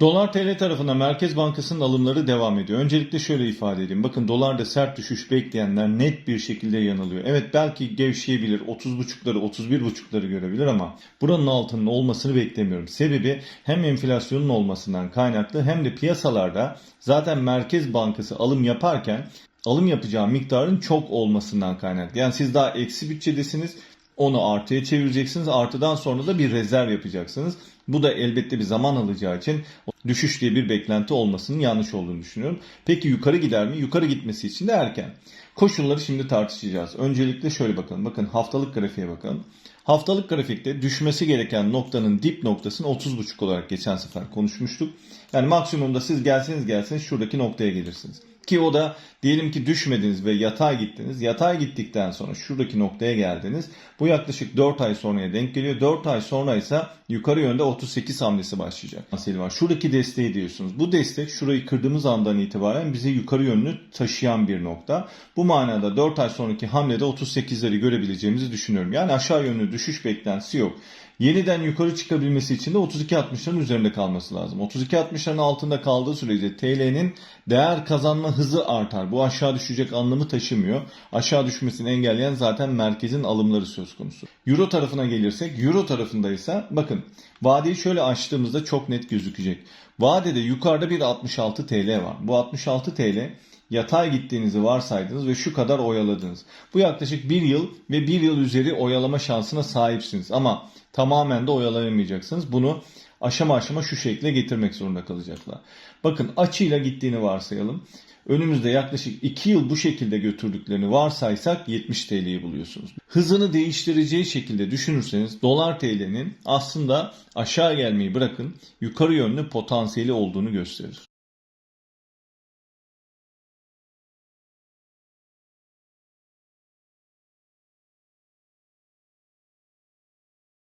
Dolar TL tarafında Merkez Bankası'nın alımları devam ediyor. Öncelikle şöyle ifade edeyim. Bakın dolarda sert düşüş bekleyenler net bir şekilde yanılıyor. Evet belki gevşeyebilir 30.5'ları 31.5'ları görebilir ama buranın altının olmasını beklemiyorum. Sebebi hem enflasyonun olmasından kaynaklı hem de piyasalarda zaten Merkez Bankası alım yaparken alım yapacağı miktarın çok olmasından kaynaklı. Yani siz daha eksi bütçedesiniz onu artıya çevireceksiniz. Artıdan sonra da bir rezerv yapacaksınız. Bu da elbette bir zaman alacağı için düşüş diye bir beklenti olmasının yanlış olduğunu düşünüyorum. Peki yukarı gider mi? Yukarı gitmesi için de erken. Koşulları şimdi tartışacağız. Öncelikle şöyle bakalım. Bakın haftalık grafiğe bakalım. Haftalık grafikte düşmesi gereken noktanın dip noktasını 30.5 olarak geçen sefer konuşmuştuk. Yani maksimumda siz gelseniz gelseniz şuradaki noktaya gelirsiniz. Ki o da diyelim ki düşmediniz ve yatay gittiniz. Yatay gittikten sonra şuradaki noktaya geldiniz. Bu yaklaşık 4 ay sonraya denk geliyor. 4 ay sonra ise yukarı yönde 38 hamlesi başlayacak. Nasıl var? Şuradaki desteği diyorsunuz. Bu destek şurayı kırdığımız andan itibaren bizi yukarı yönlü taşıyan bir nokta. Bu manada 4 ay sonraki hamlede 38'leri görebileceğimizi düşünüyorum. Yani aşağı yönlü düşüş beklentisi yok. Yeniden yukarı çıkabilmesi için de 32.60'ların üzerinde kalması lazım. 32.60'ların altında kaldığı sürece TL'nin değer kazanma hızı artar. Bu aşağı düşecek anlamı taşımıyor. Aşağı düşmesini engelleyen zaten merkezin alımları söz konusu. Euro tarafına gelirsek Euro tarafında ise bakın vadeyi şöyle açtığımızda çok net gözükecek. Vadede yukarıda bir 66 TL var. Bu 66 TL yatay gittiğinizi varsaydınız ve şu kadar oyaladınız. Bu yaklaşık bir yıl ve bir yıl üzeri oyalama şansına sahipsiniz. Ama tamamen de oyalayamayacaksınız. Bunu aşama aşama şu şekle getirmek zorunda kalacaklar. Bakın açıyla gittiğini varsayalım. Önümüzde yaklaşık 2 yıl bu şekilde götürdüklerini varsaysak 70 TL'yi buluyorsunuz. Hızını değiştireceği şekilde düşünürseniz dolar TL'nin aslında aşağı gelmeyi bırakın yukarı yönlü potansiyeli olduğunu gösterir.